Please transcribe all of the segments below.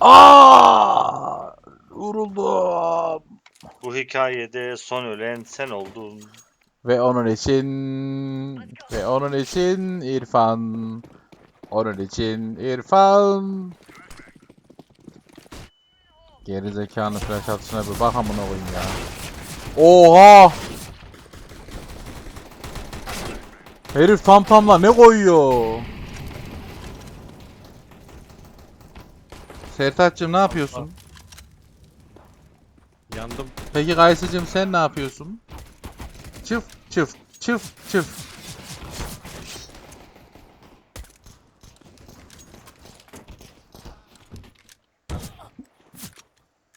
Aa! Vuruldum. Bu hikayede son ölen sen oldun. Ve onun için ve onun için İrfan. Onun için İrfan. Geri zekalı flash atışına bir bak amına koyayım ya. Oha! Herif tam tamla ne koyuyor? Sertaç'cığım ne yapıyorsun? Yandım. Peki Kayısıcığım sen ne yapıyorsun? Çıf çıf çıf çıf.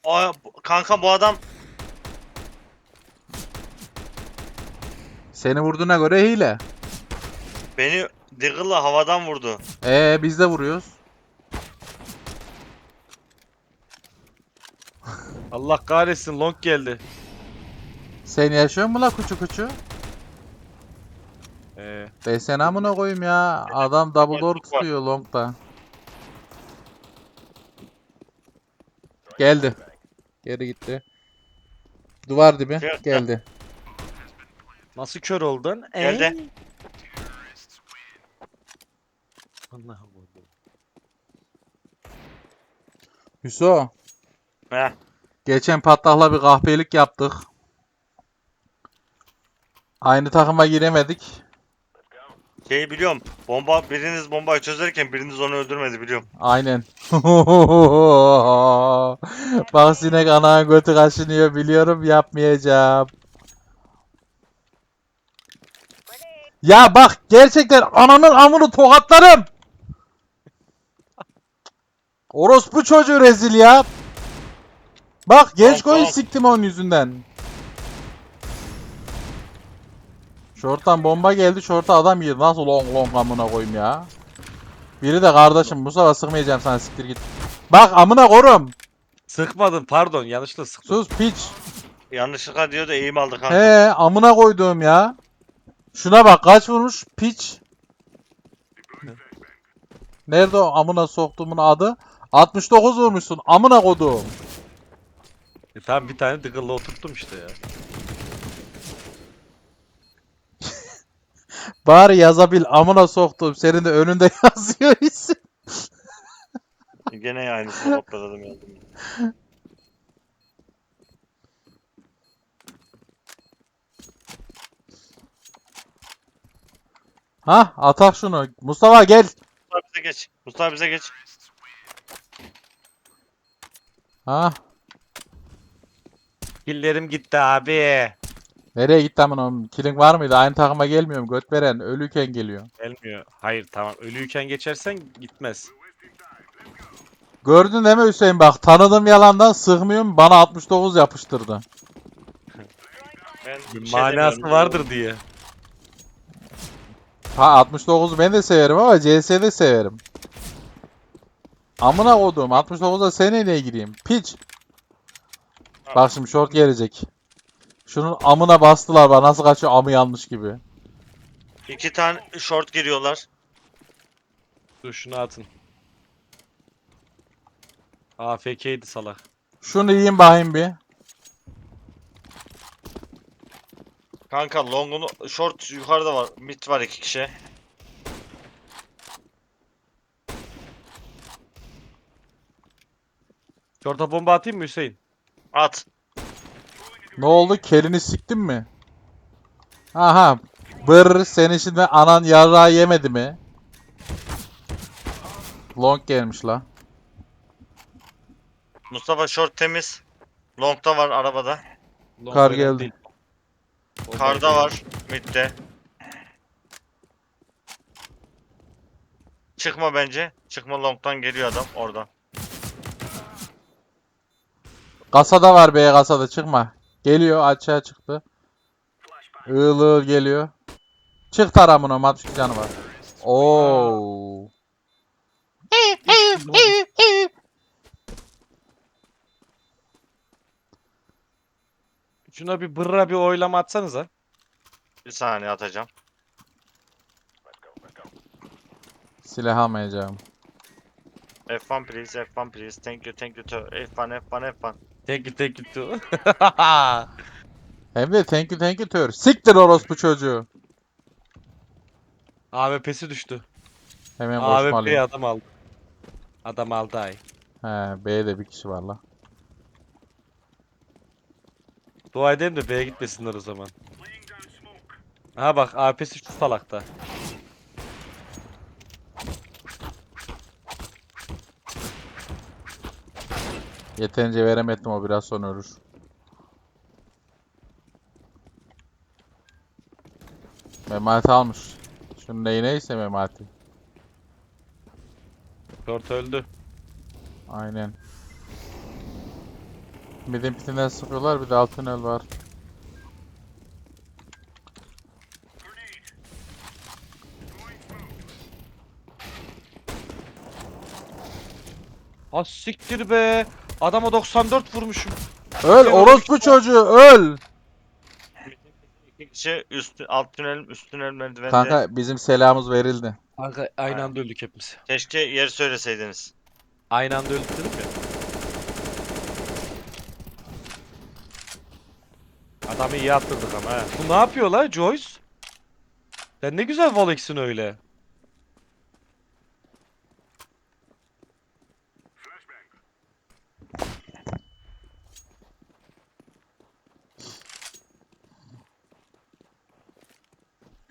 Bu- kanka bu adam Seni vurduğuna göre hile. beni Diggle'la havadan vurdu. Ee biz de vuruyoruz. Allah kahretsin long geldi. Sen yaşıyor mu la kuçu kuçu? Ee, Ben seni amına koyayım ya. Adam double door tutuyor long'da. Geldi. Geri gitti. Duvar dibi. Geldi. nasıl kör oldun? Ee? Geldi. Allah'ım. Hüso. Heh. Geçen patlakla bir kahpelik yaptık. Aynı takıma giremedik. Şeyi biliyorum. Bomba biriniz bombayı çözerken biriniz onu öldürmedi biliyorum. Aynen. Bak sinek anağın götü kaşınıyor biliyorum yapmayacağım. Ya bak gerçekten ananın amını tokatlarım. Orospu çocuğu rezil ya. Bak genç Tamam, siktim onun yüzünden. Şorttan bomba geldi, şorta adam girdi. Nasıl long long amına koyayım ya. Biri de kardeşim bu sefer sıkmayacağım sana siktir git. Bak amına korum. Sıkmadın pardon yanlışlıkla sıktım. Sus piç. Yanlışlıkla diyor da eğim aldı kanka. He amına koyduğum ya. Şuna bak kaç vurmuş piç. Nerede o amına soktuğumun adı? 69 vurmuşsun amına koduğum. E, tamam bir tane Diggle'la oturttum işte ya. Bari yazabil amına soktuğum senin de önünde yazıyor isim. Gene aynısını kopyaladım yazdım. Ha atak şunu. Mustafa gel. Mustafa bize geç. Mustafa bize geç. Ha Killerim gitti abi. nereye gitti amına? Killing var mıydı? Aynı takıma gelmiyorum. Göt veren ölüyken geliyor. Gelmiyor. Hayır tamam ölüyken geçersen gitmez. Gördün değil mi Hüseyin bak tanıdığım yalandan sıkmıyorum bana 69 yapıştırdı. Ben Bir şey manası demiyorum. vardır diye. Ha 69'u ben de severim ama CS'de severim. Amına koduğum 69'a seneyle gireyim. Piç. Bak şimdi short gelecek. Şunun amına bastılar bana nasıl kaçıyor amı yanlış gibi. İki tane short giriyorlar. Dur şunu atın. AFK'ydi salak. Şunu yiyin bakayım bir. Kanka long'un short yukarıda var. Mid var iki kişi. Şorta bomba atayım mı Hüseyin? At. Ne oldu? Kelini siktin mi? Aha. Bır senin şimdi anan yarrağı yemedi mi? Long gelmiş la. Mustafa short temiz. Long'da var arabada. Long Kar geldi. değil. Karda var. Mid'de. Çıkma bence. Çıkma long'dan geliyor adam oradan. Kasada var be kasada çıkma. Geliyor açığa çıktı. Iğıl ığıl geliyor. Çık taramına 62 canı var. Oo. Şuna bir bırra bir oylama atsanıza. Bir saniye atacağım. Silah almayacağım. F1 please, F1 please. Thank you, thank you. to- F1, F1, F1. Tek git tek git. Hem de thank you thank you tör. Siktir orospu çocuğu. AWP'si düştü. Hemen AWP'yi koşmalıyım. adam aldı. Adam aldı ay. He B'de bir kişi var la. Dua edeyim de B'ye gitmesinler o zaman. Ha bak AWP'si şu salakta. Yeterince veremedim o biraz sonra ölür. Memati almış. Şunun neyi neyse Memati. Short öldü. Aynen. Midin pitinden sıkıyorlar bir de altın el var. Ha siktir be. Adama 94 vurmuşum. Öl Gel orospu çocuğu öl. İki kişi üst, alt tünel, üst tünel merdivende. Kanka bizim selamımız verildi. Kanka aynı anda öldük hepimiz. Keşke yer söyleseydiniz. Aynı anda öldük dedim ya. Adamı iyi attırdık ama ha. Bu ne yapıyor la Joyce? Sen ne güzel voleksin öyle.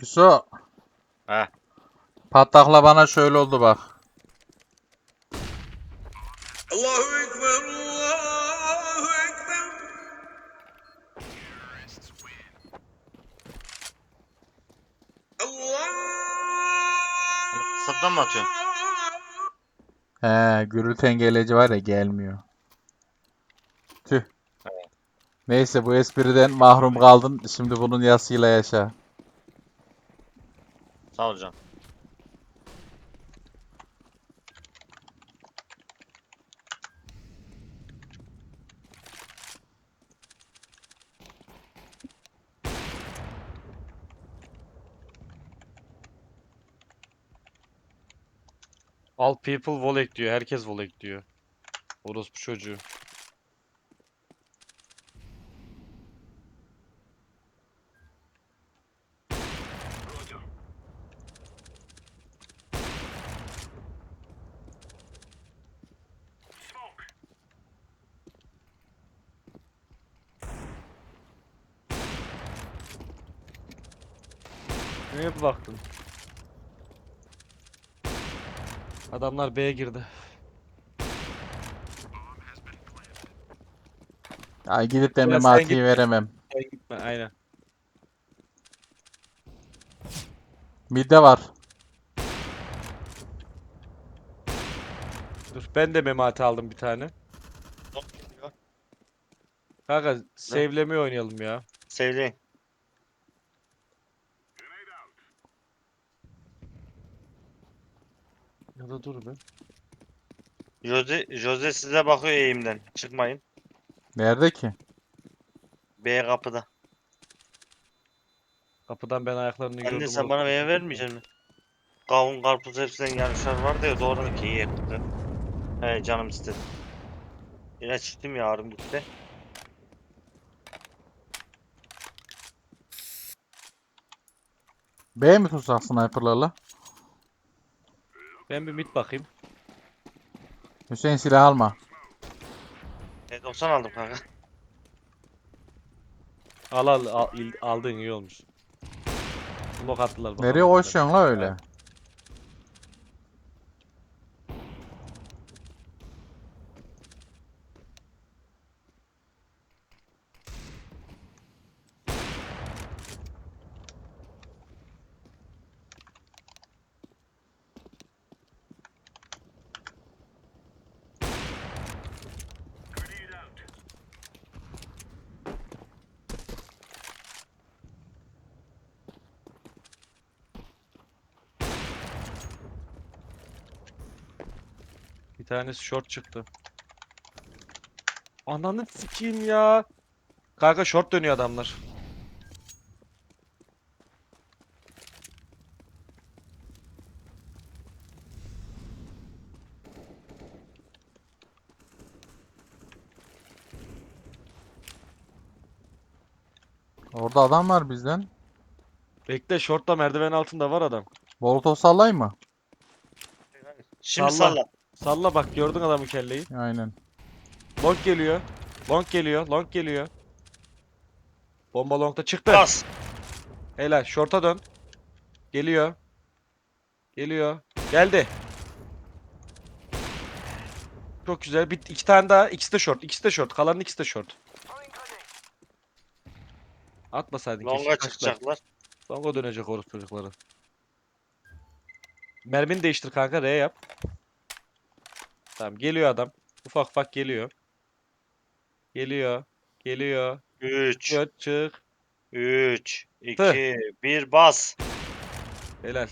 Yusuf. He. Patlakla bana şöyle oldu bak. Allahu Ekber, Allahu Ekber. Allah. Sırttan mı atıyorsun? He, gürültü engelleci var ya gelmiyor. Tüh. Neyse bu espriden mahrum kaldın. Şimdi bunun yasıyla yaşa. Sağ ol canım. All people volek diyor. Herkes volek diyor. Orospu çocuğu. Baktın? Adamlar B'ye girdi. Ay gidip de sen git. veremem. Sen gitme aynen. Midde var. Dur ben de memati aldım bir tane. Kanka save'leme oynayalım ya. Sevdiğin. Ya da dur be. Jose, Jose size bakıyor eğimden. Çıkmayın. Nerede ki? B kapıda. Kapıdan ben ayaklarını gördüm. Anne sen orada. bana meyve vermeyeceksin mi? Kavun, karpuz hepsinden yarışlar vardı ya doğru ki iyi yaptı. He canım istedi. İlaç içtim ya ağrım gitti. B mi tutsak sniperlarla? Ben bir mid bakayım. Hüseyin silah alma. E 90 aldım kanka. Al al, al il- aldın iyi olmuş. Blok attılar bakalım. Nereye koşuyorsun la öyle? tanesi short çıktı. Ananı sikeyim ya. Kanka short dönüyor adamlar. Orada adam var bizden. Bekle shortla merdiven altında var adam. Bolto sallayayım mı? Şimdi salla. salla. Salla bak gördün adamın kelleyi. Aynen. Long geliyor. Long geliyor. Long geliyor. Bomba long'da çıktı. Bas. Helal. Short'a dön. Geliyor. Geliyor. Geldi. Çok güzel. Bir, iki tane daha. İkisi de short. İkisi de short. Kalanın ikisi de short. Atmasaydın keşke. Longa kaçtılar. çıkacaklar. Longa dönecek orospu çocukları. Mermini değiştir kanka. R yap. Tamam geliyor adam. Ufak ufak geliyor. Geliyor. Geliyor. 3, Çık çık. 3, Tüh. 2, 1 bas. Helal.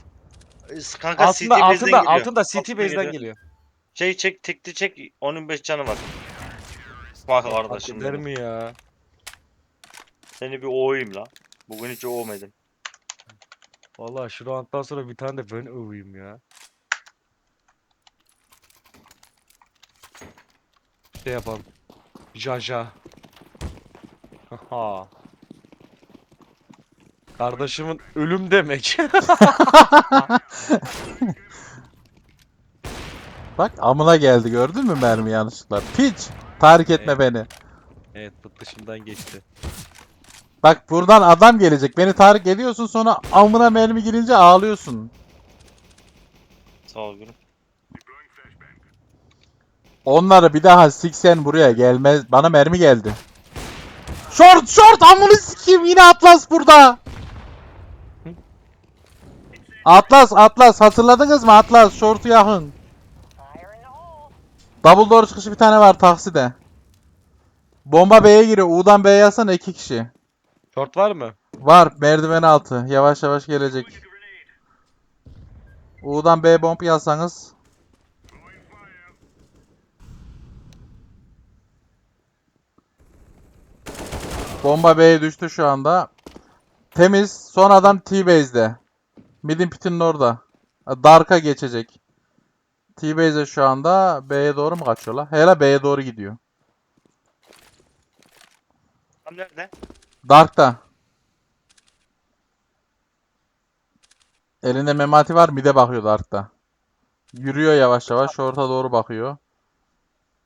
Kanka Altında base'den altında altında CT Altına base'den geliyor. Şey çek, tekli çek. Onun 5 canı var. Bak kardeşim. benim. mi ya? Seni bir ovayım la. Bugün hiç ovmadım. Vallahi şu rounddan sonra bir tane de ben öveyim ya. Şey yapalım. Jaja. Haha. Kardeşimin ölüm demek. Bak amına geldi gördün mü mermi yanlışlıkla. Piç. Tahrik etme Evet. beni. evet bu dışından geçti. Bak buradan adam gelecek. Beni tahrik ediyorsun sonra amına mermi girince ağlıyorsun. Sağ ol gülüm. Onları bir daha siksen buraya gelmez. Bana mermi geldi. Short short amını sikeyim yine Atlas burada. Atlas Atlas hatırladınız mı Atlas short'u yakın. Double door çıkışı bir tane var takside. Bomba B'ye giriyor. U'dan B'ye yazsana iki kişi. Short var mı? Var merdiven altı. Yavaş yavaş gelecek. U'dan B bomb yazsanız. Bomba B'ye düştü şu anda. Temiz. Son adam T-Base'de. Midin pitinin orada. Dark'a geçecek. T-Base'de şu anda B'ye doğru mu kaçıyorlar? Hele B'ye doğru gidiyor. Tam nerede? Dark'ta. Elinde memati var mide bakıyor Dark'ta. Yürüyor yavaş yavaş orta doğru bakıyor.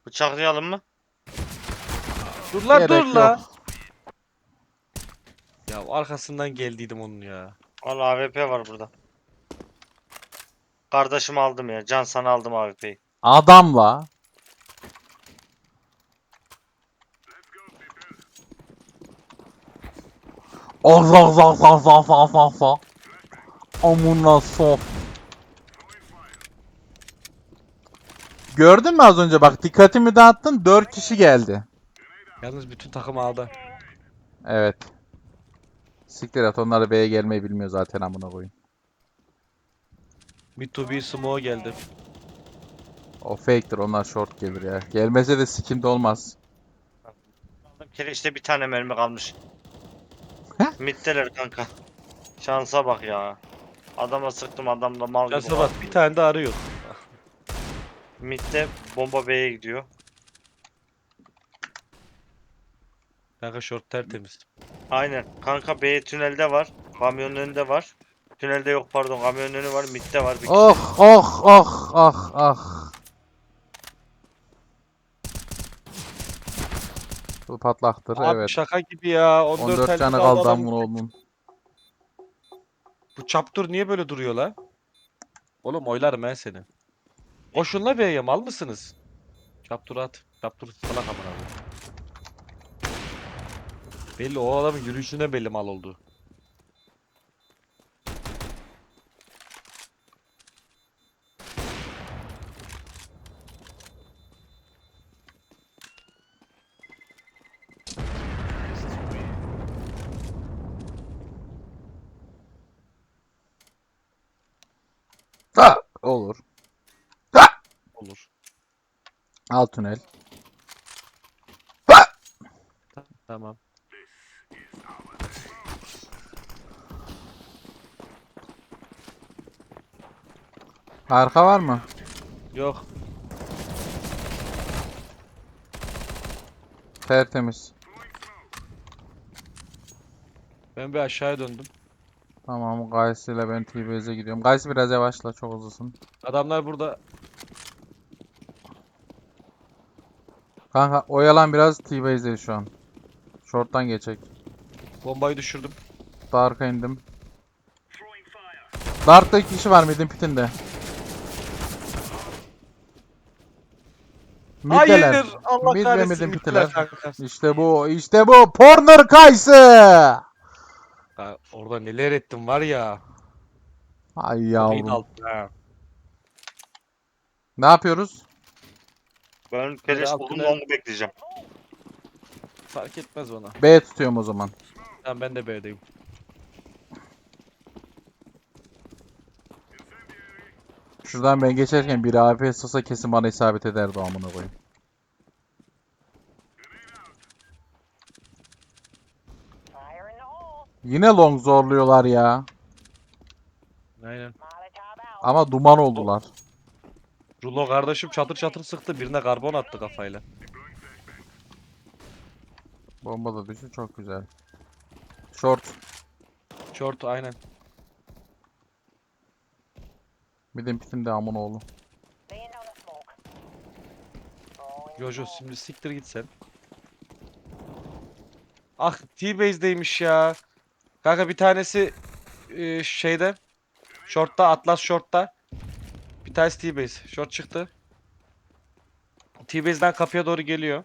Bıçaklayalım mı? Dur lan Gerek dur yok. Ya arkasından geldiydim onun ya. Al AWP var burada. Kardeşim aldım ya. Can sana aldım AWP'yi. Adamla. Az az az az az az az. Amına sof. Gördün mü az önce bak dikkatimi dağıttın 4 kişi geldi. Yalnız bütün takım aldı. Evet. Siktir et onlar B'ye gelmeyi bilmiyor zaten amına koyayım. Mid to B smoke geldi. O fake'tir onlar short gelir ya. Gelmese de sikimde olmaz. Aldım bir tane mermi kalmış. Heh. Mitteler kanka. Şansa bak ya. Adama sıktım adam da mal gibi. Şansa bak bir tane de arıyor. Mitte bomba B'ye gidiyor. Kanka short tertemiz. Aynen. Kanka B tünelde var. Kamyonun önünde var. Tünelde yok pardon. Kamyonun önü var. Mitte var. Bir kişi. Oh oh oh ah ah. Bu patlaktır Abi evet. şaka gibi ya. 14, 14 tane kaldı amına oğlum. Bu çaptur niye böyle duruyor la? Oğlum oylarım ben seni. Koşun la B'ye mal mısınız? Çaptur at. Çaptur salak amına koyayım. Belli o adamın yürüyüşüne belli mal oldu. Ha, olur. Olur. Alt tünel. Tamam. Arka var mı? Yok. Tertemiz. Ben bir aşağıya döndüm. Tamam Gaysi ile ben T-Base'e gidiyorum. Gaysi biraz yavaşla çok hızlısın. Adamlar burada. Kanka oyalan biraz T-Base'deyiz şu an. Short'tan geçecek. Bombayı düşürdüm. Dark'a indim. Dark'ta iki kişi var midin pitinde. Middeler. Hayır! Allah Mid kahretsin. midin kanka. İşte bu, işte bu. Porner Kaysı. Ha, Orada neler ettim var ya. Ay Kayıt yavrum. altına. Ne yapıyoruz? Ben keleş altına- buldum onu bekleyeceğim. Fark etmez ona. B tutuyorum o zaman. Tamam ben de B'deyim. Şuradan ben geçerken bir AP sasa kesin bana isabet ederdi amına koyayım. Yine long zorluyorlar ya. Aynen. Ama duman oldular. Rulo kardeşim çatır çatır sıktı. Birine karbon attı kafayla. Bomba da düştü çok güzel. Short. Short aynen. Oğlu. Down the smoke. Throwing in the Jojo şimdi siktir git sen. Ah T-Base'deymiş ya. Kanka bir tanesi e, şeyde. Short'ta Atlas Short'ta. Bir tanesi T-Base. Short çıktı. T-Base'den kapıya doğru geliyor.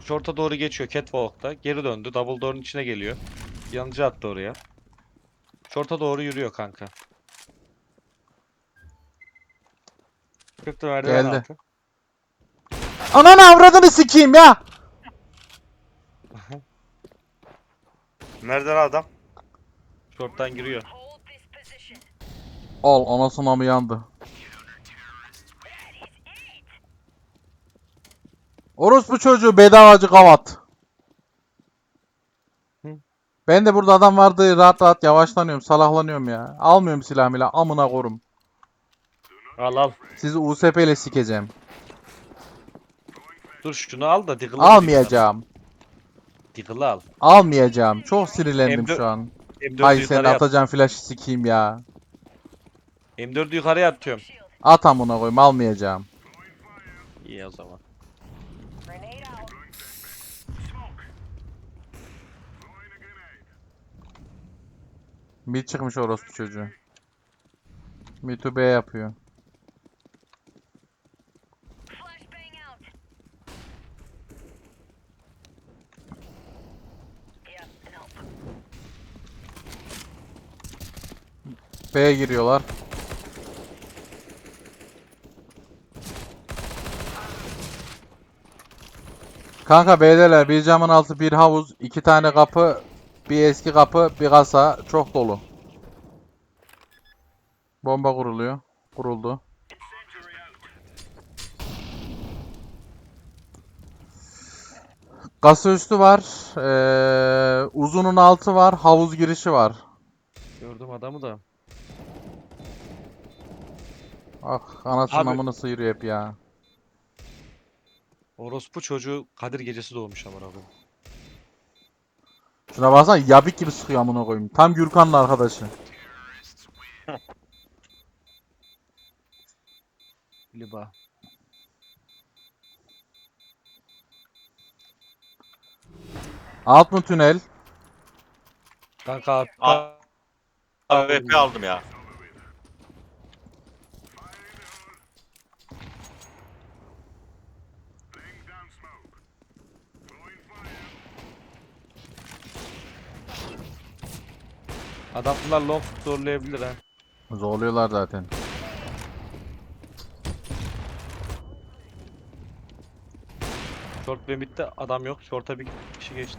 Short'a doğru geçiyor Catwalk'ta. Geri döndü. Double door'un içine geliyor. Yanıcı attı oraya. Short'a doğru yürüyor kanka. Çıktı merdiven Geldi. altı. Ananı avradını sikeyim ya. Nerede lan adam? Short'tan giriyor. Al anasına mı yandı? Orospu çocuğu bedavacı kavat. Ben de burada adam vardı rahat rahat yavaşlanıyorum salaklanıyorum ya. Almıyorum silahımla amına korum. Al al. Sizi USP ile sikeceğim. Dur şunu al da Diggle'ı Almayacağım. Diggle'ı al. Almayacağım. Çok sinirlendim M4 şu an. M4'ü Hay sen atacağım flaşı sikeyim ya. M4'ü yukarıya atıyorum. At amına koyayım almayacağım. İyi o zaman. Mid çıkmış orospu çocuğu. Mid to B yapıyor. B'ye giriyorlar. Kanka B'deler. Bir camın altı, bir havuz, iki tane kapı, bir eski kapı, bir kasa. Çok dolu. Bomba kuruluyor. Kuruldu. Kasa üstü var. Ee, uzunun altı var. Havuz girişi var. Gördüm adamı da. Ah anasının Abi- amını sıyırıyor hep ya. Orospu çocuğu Kadir gecesi doğmuş amına koyayım. Şuna baksana yabik gibi sıkıyor amına koyayım. Tam Gürkan'ın arkadaşı. Liba. Alt mı tünel? Kanka Al. AWP aldım ya. Adamlar long zorlayabilir ha. Zorluyorlar zaten. Short ve midde adam yok. Short'a bir kişi geçti.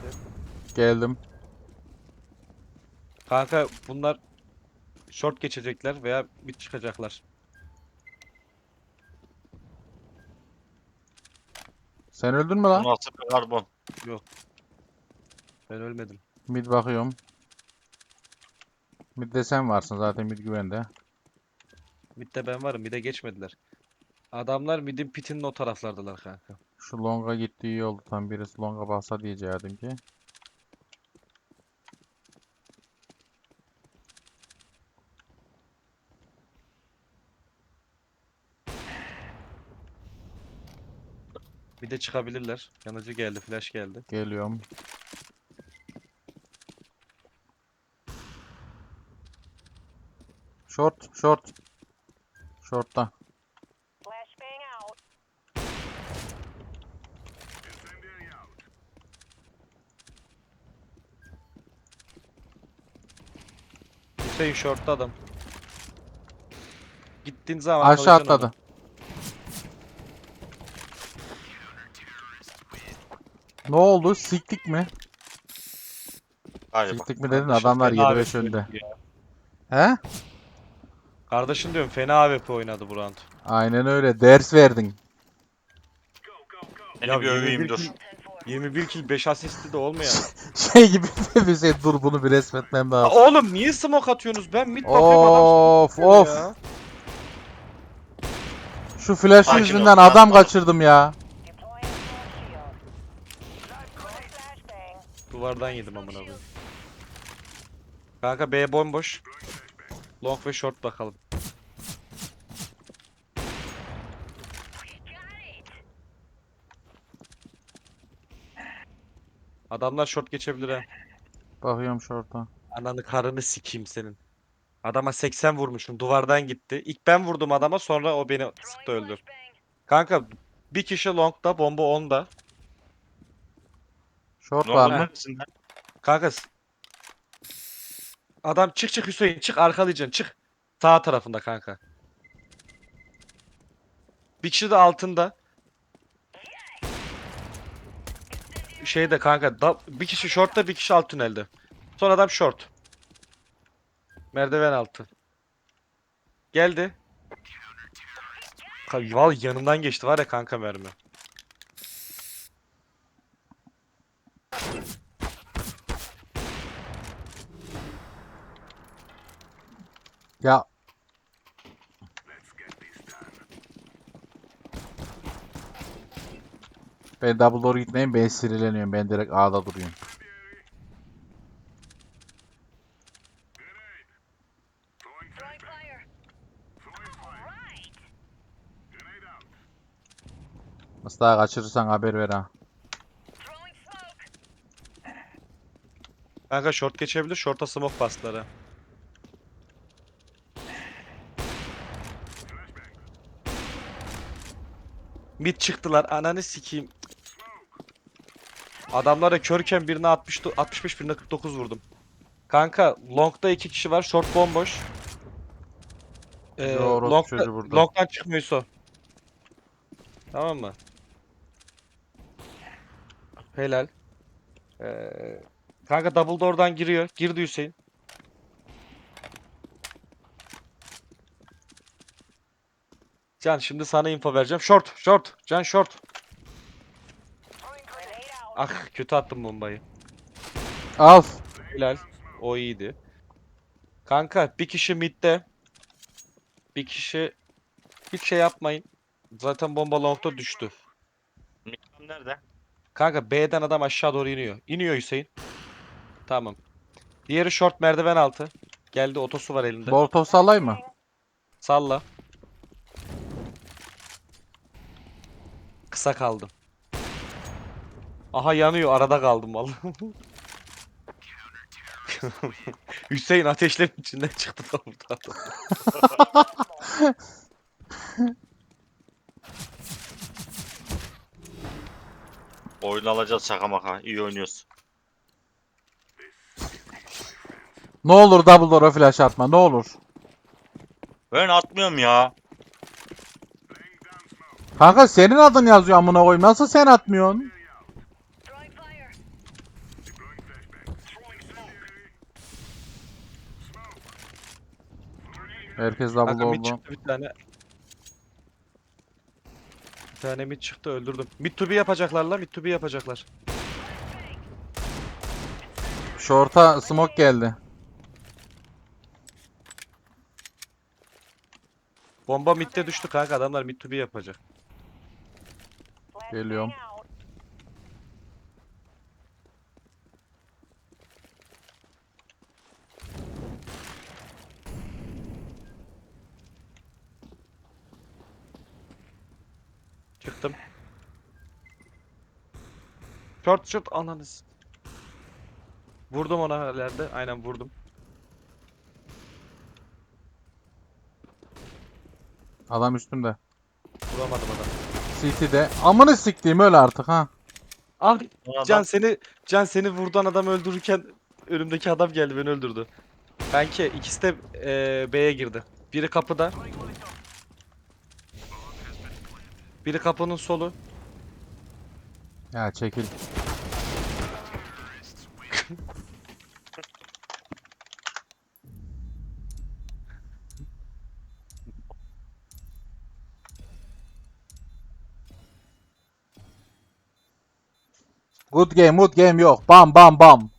Geldim. Kanka bunlar short geçecekler veya mid çıkacaklar. Sen öldün mü lan? Bu nasıl bir karbon? Ben ölmedim. Mid bakıyorum. Mid'de sen varsın zaten mid güvende. Midde ben varım. Mid'e geçmediler. Adamlar midin pitinin o taraflardalar kanka. Şu longa gitti iyi oldu. Tam birisi longa bassa diyecektim ki. Bir de çıkabilirler. Yanıcı geldi, flash geldi. Geliyorum. Short, short. Short'ta. Hüseyin short'ta adam. Gittiğin zaman Aşağı atladı. Ne oldu? Siktik mi? Galiba. Siktik mi dedin adamlar fena 7-5 AWP öldü. oynadı ya. He? Kardeşin diyorum fena AWP oynadı bu round. Aynen öyle. Ders verdin. Seni Ya bir öveyim 21 dur. kill- 21 kill 5 asistli de olmayan. Şey gibi bir şey dur bunu bir resmetmem Aa, lazım. Oğlum niye smoke atıyorsunuz? Ben mid bakıyorum adam Of of. ya. Şu flash'ı Sakin ol, yüzünden yapma. adam kaçırdım ya. Duvardan yedim amına koyayım. Kanka B bomboş. Long ve short bakalım. Adamlar short geçebilir ha. Bakıyorum short'a. Ananı karını sikeyim senin. Adama 80 vurmuşum duvardan gitti. İlk ben vurdum adama sonra o beni sıktı öldü. Kanka bir kişi longda bomba onda. Short var mı? neresinden? Kanka s- Adam çık çık Hüseyin çık arkalayacaksın çık. Sağ tarafında kanka. Bir kişi de altında. Şeyde kanka da, bir kişi shortta bir kişi alt tünelde. Son adam short. Merdiven altı. Geldi. Vallahi yanımdan geçti var ya kanka mermi. Ya Ben double door gitmeyeyim ben sinirleniyorum. Ben direkt A'da duruyorum. Daha kaçırırsan haber ver ha. Kanka short geçebilir. Short'a smoke bastılar Mid çıktılar. Ananı sikeyim. Adamlara körken birine 60, 65 birine 49 vurdum. Kanka long'da iki kişi var. Short bomboş. Ee, long'da, long'dan çıkmıyor Yusuf. Tamam mı? Helal. Ee, kanka double door'dan giriyor. Girdi Hüseyin. Can şimdi sana info vereceğim. Short, short. Can short. Ah kötü attım bombayı. Al. Helal. O iyiydi. Kanka bir kişi midde. Bir kişi hiç şey yapmayın. Zaten bomba long'da düştü. Mikram nerede? Kanka B'den adam aşağı doğru iniyor. İniyor Hüseyin. Tamam. Diğeri short merdiven altı. Geldi otosu var elinde. Molotov sallay mı? Salla. Kısa kaldım. Aha yanıyor arada kaldım vallahi. Hüseyin ateşlerin içinden çıktı da burada. Oyun alacağız şaka maka. İyi oynuyoruz. Ne olur double door'a flash atma ne olur. Ben atmıyorum ya. Kanka senin adın yazıyor amına koyayım. Nasıl sen atmıyorsun? Herkes double Kanka mid door'da. çıktı bir tane. Bir tane mid çıktı öldürdüm. Mid to be yapacaklar lan mid to be yapacaklar. Short'a smoke geldi. Bomba midde düştü kanka adamlar mid to be yapacak. Geliyorum. Çıktım. Short short ananız. Vurdum ona herhalde. Aynen vurdum. Adam üstümde. Vuramadım adam. CT'de. Amını siktiğim öl artık ha. Ah adam- Can seni Can seni vurdan adam öldürürken önümdeki adam geldi beni öldürdü. Belki ikisi de eee, B'ye girdi. Biri kapıda. Biri kapının solu. Ya çekil. Good game, good game yok. Bam bam bam.